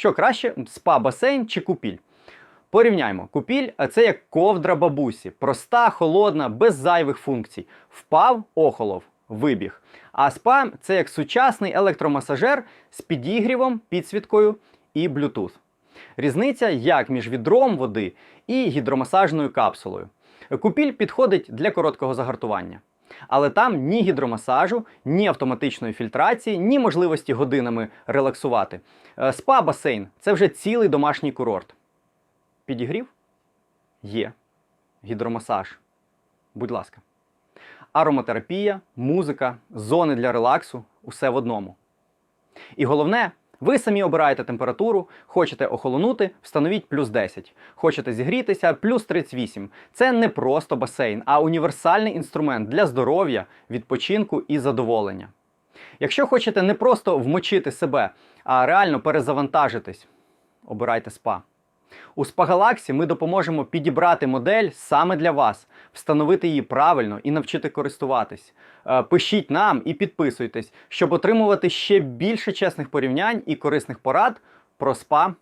Що краще, спа-басейн чи купіль? Порівняймо, купіль це як ковдра бабусі, проста, холодна, без зайвих функцій. Впав, охолов, вибіг. А спа це як сучасний електромасажер з підігрівом, підсвіткою і Bluetooth. Різниця як між відром води і гідромасажною капсулою. Купіль підходить для короткого загартування. Але там ні гідромасажу, ні автоматичної фільтрації, ні можливості годинами релаксувати. Е, Спа-басейн це вже цілий домашній курорт. Підігрів? Є. Гідромасаж. Будь ласка. Ароматерапія, музика, зони для релаксу усе в одному. І головне, ви самі обираєте температуру, хочете охолонути, встановіть плюс 10. Хочете зігрітися, плюс 38. Це не просто басейн, а універсальний інструмент для здоров'я, відпочинку і задоволення. Якщо хочете не просто вмочити себе, а реально перезавантажитись, обирайте спа. У Спагалаксі ми допоможемо підібрати модель саме для вас, встановити її правильно і навчити користуватись. Е, Пишіть нам і підписуйтесь, щоб отримувати ще більше чесних порівнянь і корисних порад про спа